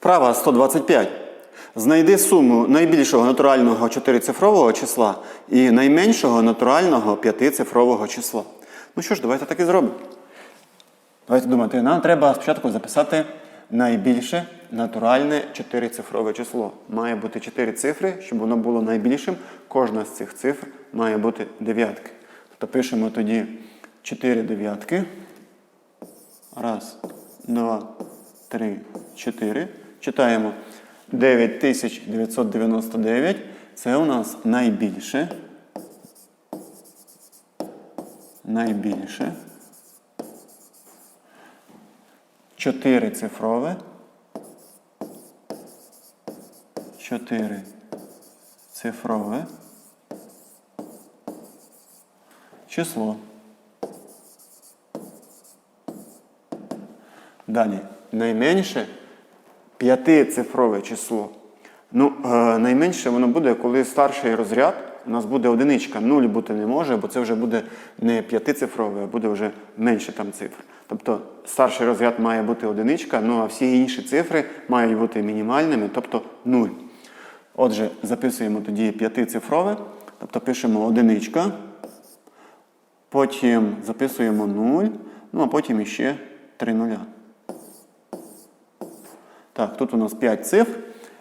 Вправа 125. Знайди суму найбільшого натурального чотирицифрового числа і найменшого натурального п'ятицифрового числа. Ну що ж, давайте так і зробимо. Давайте думати, нам треба спочатку записати найбільше натуральне чотирицифрове число. Має бути 4 цифри, щоб воно було найбільшим. Кожна з цих цифр має бути дев'ятки. Тобто пишемо тоді 4 дев'ятки. Раз, два, три, чотири. Читаємо 9999. Це у нас найбільше. Найбільше. Чотири цифрове. Чотири цифрове. Число. Далі. Найменше п'ятицифрове число. Ну, е, найменше воно буде, коли старший розряд у нас буде одиничка. Нуль бути не може, бо це вже буде не п'ятицифрове, а буде вже менше там цифр. Тобто старший розряд має бути одиничка, ну а всі інші цифри мають бути мінімальними, тобто нуль. Отже, записуємо тоді п'ятицифрове, тобто пишемо одиничка, потім записуємо 0, ну а потім іще 3 нуля. Так, тут у нас 5 цифр.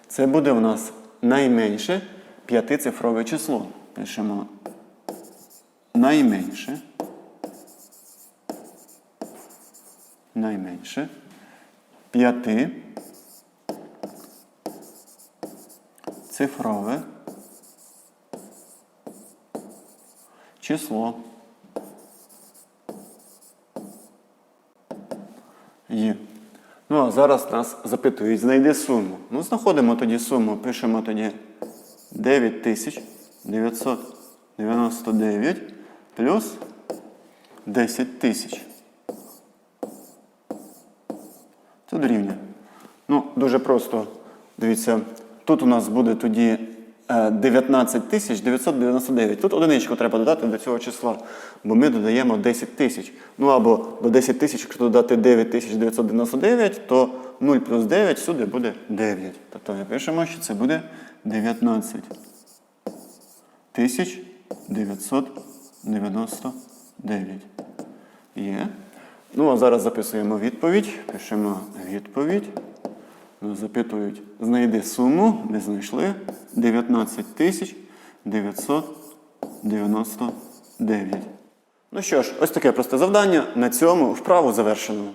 Це буде у нас найменше п'ятицифрове число. Пишемо найменше. Найменше. П'яти. Цифрове. Число. Є. Ну, а зараз нас запитують, знайди суму. Ну, знаходимо тоді суму, пишемо тоді 9999 плюс 10 тисяч. Це дорівнює. Ну, дуже просто. Дивіться, тут у нас буде тоді 19 тисяч 999. Тут одиничку треба додати до цього числа, бо ми додаємо 10 тисяч. Ну або до 10 тисяч, якщо додати 9 тисяч 999, то 0 плюс 9 сюди буде 9. Тобто ми пишемо, що це буде 19 тисяч 999. Є. Ну, а зараз записуємо відповідь. Пишемо відповідь. Запитують, знайди суму, ми знайшли 19 тисяч 999. Ну що ж, ось таке просте завдання. На цьому вправу завершено.